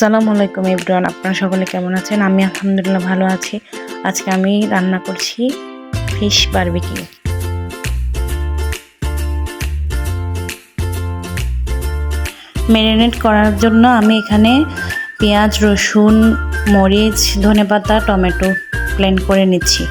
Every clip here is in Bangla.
আসসালামু আলাইকুম ইব্রান আপনারা সকলে কেমন আছেন? আমি আলহামদুলিল্লাহ ভালো আছি। আজকে আমি রান্না করছি ফিশ বারবিকিউ। ম্যারিনেট করার জন্য আমি এখানে পেঁয়াজ, রসুন, মরিচ, ধনেপাতা, টমেটো প্লেন করে নিচ্ছি।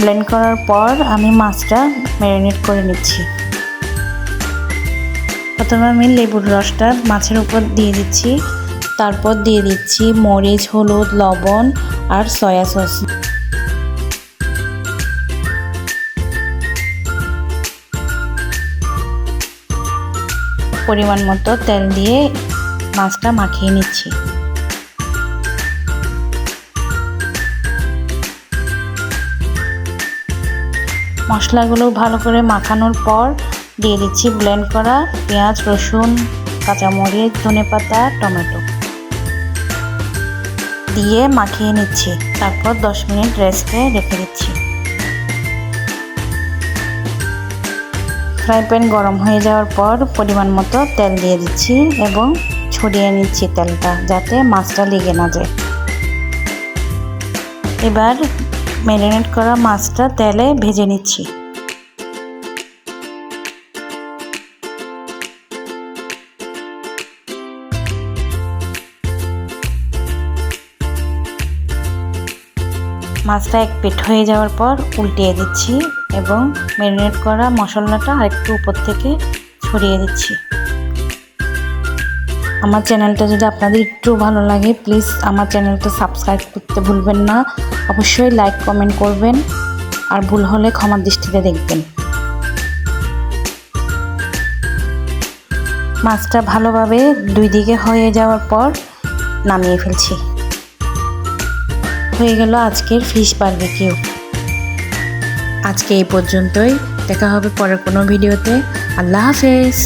ব্লেন্ড করার পর আমি মাছটা ম্যারিনেট করে নিচ্ছি। প্রথমে আমি লেবুর রসটা মাছের উপর দিয়ে দিচ্ছি। তারপর দিয়ে দিচ্ছি মরিচ, হলুদ, লবণ আর সয়া সস। পরিমাণ মতো তেল দিয়ে মাছটা মাখিয়ে নিচ্ছি। মশলাগুলো ভালো করে মাখানোর পর দিয়ে দিচ্ছি ব্লেন্ড করা পেঁয়াজ, রসুন, কাঁচামরিচ ধনেপাতা টমেটো। দিয়ে মাখিয়ে নিচ্ছি। তারপর দশ মিনিট রেস্টে রেখে দিচ্ছি। ফ্রাই প্যান গরম হয়ে যাওয়ার পর পরিমাণ মতো তেল দিয়ে দিচ্ছি এবং ছড়িয়ে নিচ্ছি তেলটা যাতে মাছটা লেগে না যায়। এবার ম্যারিনেট করা মাছটা তেলে ভেজে নিচ্ছি। মাছটা এক পেট হয়ে যাওয়ার পর উল্টিয়ে দিচ্ছি এবং ম্যারিনেট করা মশলাটা আরেকটু উপর থেকে ছড়িয়ে দিচ্ছি। আমার চ্যানেলটা যদি আপনাদের একটু ভালো লাগে প্লিজ আমার চ্যানেলটা সাবস্ক্রাইব করতে ভুলবেন না। অবশ্যই লাইক কমেন্ট করবেন আর ভুল হলে ক্ষমার দৃষ্টিতে দেখবেন। মাছটা ভালোভাবে দুই দিকে হয়ে যাওয়ার পর নামিয়ে ফেলছি। হয়ে গেল আজকের ফিশ বারবিকিউ আজকে এই পর্যন্তই। দেখা হবে পরের কোনো ভিডিওতে আল্লাহ হাফেজ।